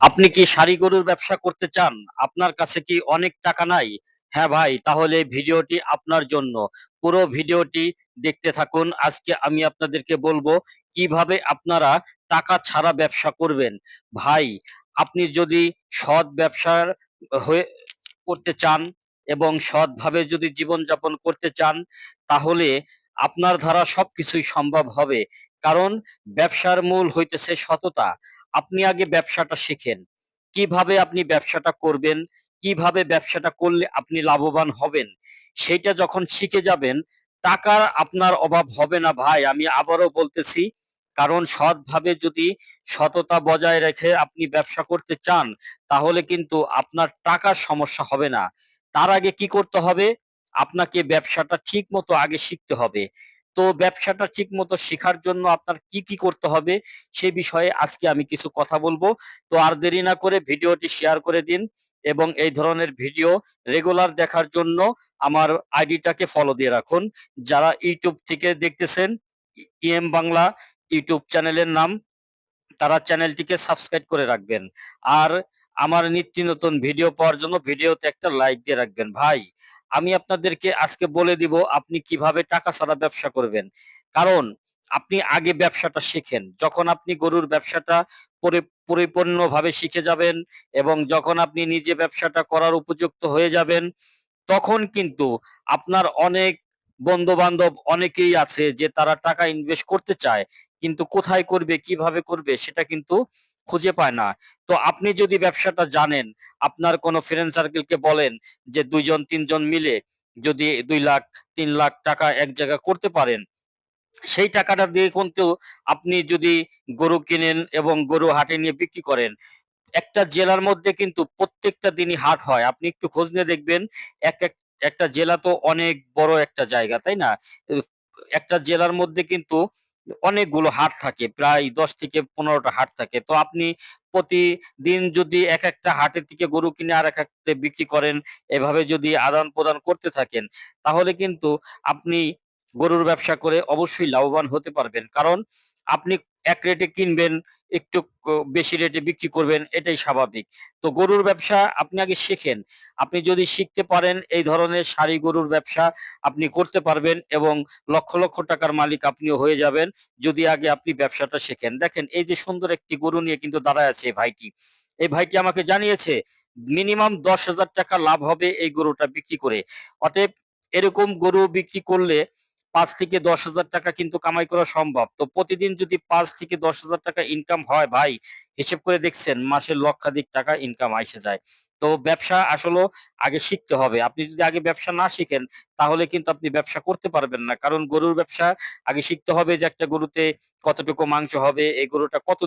আপনি কি শাড়ি গরুর ব্যবসা করতে চান? আপনার কাছে কি অনেক টাকা নাই? হ্যাঁ ভাই, তাহলে ভিডিওটি আপনার জন্য। পুরো ভিডিওটি দেখতে থাকুন। আজকে আমি আপনাদেরকে বলব কীভাবে আপনারা টাকা ছাড়া ব্যবসা করবেন। ভাই, আপনি যদি সৎ ব্যবসার হয়ে করতে চান এবং সৎভাবে যদি জীবনযাপন করতে চান, তাহলে আপনার দ্বারা সবকিছুই সম্ভব হবে। কারণ ব্যবসার মূল হইতেছে সততা। আপনি আগে ব্যবসাটা শিখেন। কীভাবে আপনি ব্যবসাটা করবেন, কীভাবে ব্যবসাটা করলে আপনি লাভবান হবেন সেটা যখন শিখে যাবেন, টাকার আপনার অভাব হবে না ভাই। আমি আবারও বলতেছি, কারণ সৎভাবে যদি সততা বজায় রেখে আপনি ব্যবসা করতে চান, তাহলে কিন্তু আপনার টাকার সমস্যা হবে না। তার আগে কি করতে হবে? আপনাকে ব্যবসাটা ঠিক মতো আগে শিখতে হবে। তো ব্যবসাটা ঠিক মতো শেখার জন্য আপনার কি কি করতে হবে সে বিষয়ে আজকে আমি কিছু কথা বলব। তো আর দেরি না করে ভিডিওটি শেয়ার করে দিন এবং এই ধরনের ভিডিও রেগুলার দেখার জন্য আমার আইডিটাকে ফলো দিয়ে রাখুন। যারা ইউটিউব থেকে দেখতেছেন, ইএম বাংলা ইউটিউব চ্যানেলের নাম, তারা চ্যানেলটিকে সাবস্ক্রাইব করে রাখবেন। আর আমার নিত্য নতুন ভিডিও পাওয়ার জন্য ভিডিওতে একটা লাইক দিয়ে রাখবেন। ভাই আমি আপনাদেরকে আজকে বলে দিব আপনি কীভাবে টাকা ছাড়া ব্যবসা করবেন। কারণ আপনি আগে ব্যবসাটা শিখেন। যখন আপনি গরুর ব্যবসাটা পরি- পরিপূর্ণভাবে শিখে যাবেন এবং যখন আপনি নিজে ব্যবসাটা করার উপযুক্ত হয়ে যাবেন, তখন কিন্তু আপনার অনেক বন্ধু বান্ধব অনেকেই আছে যে তারা টাকা ইনভেস্ট করতে চায়, কিন্তু কোথায় করবে, কীভাবে করবে, সেটা কিন্তু খুঁজে পায় না। তো আপনি যদি ব্যবসাটা জানেন, আপনার কোনো ফ্রেন্ড সার্কেলকে বলেন যে দুইজন, তিনজন মিলে যদি দুই লাখ, তিন লাখ টাকা এক জায়গায় করতে পারেন, সেই টাকাটা দিয়ে কিন্তু আপনি যদি গরু কিনেন এবং গরু হাটে নিয়ে বিক্রি করেন, একটা জেলার মধ্যে কিন্তু প্রত্যেকটা দিনই হাট হয়। আপনি একটু খোঁজ নিয়ে দেখবেন, এক এক, একটা জেলা তো অনেক বড় একটা জায়গা, তাই না? একটা জেলার মধ্যে কিন্তু অনেকগুলো হাট থাকে, প্রায় দশ থেকে পনেরোটা হাট থাকে। তো আপনি প্রতিদিন যদি এক একটা হাটের থেকে গরু কিনে আর এক একটা বিক্রি করেন, এভাবে যদি আদান প্রদান করতে থাকেন, তাহলে কিন্তু আপনি গরুর ব্যবসা করে অবশ্যই লাভবান হতে পারবেন। কারণ আপনি এক রেটে কিনবেন একটু বেশি রেটে বিক্রি করবেন, এটাই স্বাভাবিক। তো গরুর ব্যবসা আপনি আগে শেখেন। আপনি যদি শিখতে পারেন এই ধরনের সারি গরুর ব্যবসা, আপনি করতে পারবেন এবং লক্ষ লক্ষ টাকার মালিক আপনিও হয়ে যাবেন যদি আগে আপনি ব্যবসাটা শেখেন। দেখেন, এই যে সুন্দর একটি গরু নিয়ে কিন্তু দাঁড়ায় আছে ভাইটি। এই ভাইটি আমাকে জানিয়েছে, মিনিমাম দশ হাজার টাকা লাভ হবে এই গরুটা বিক্রি করে। অতএব এরকম গরু বিক্রি করলে পাঁচ থেকে দশ হাজার টাকা কিন্তু কামাই করা সম্ভব। তো প্রতিদিন যদি পাঁচ থেকে দশ হাজার টাকা ইনকাম হয় ভাই, হিসেব করে দেখছেন মাসে লক্ষাধিক টাকা ইনকাম আসে যায়। তো ব্যবসা আসলে আগে শিখতে হবে। আপনি যদি আগে ব্যবসা না শিখেন, তাহলে কিন্তু আপনি ব্যবসা করতে পারবেন না। কারণ গরুর ব্যবসা আগে শিখতে হবে যে একটা গরুতে কতটুকু মাংস হবে, এই গরুটা কত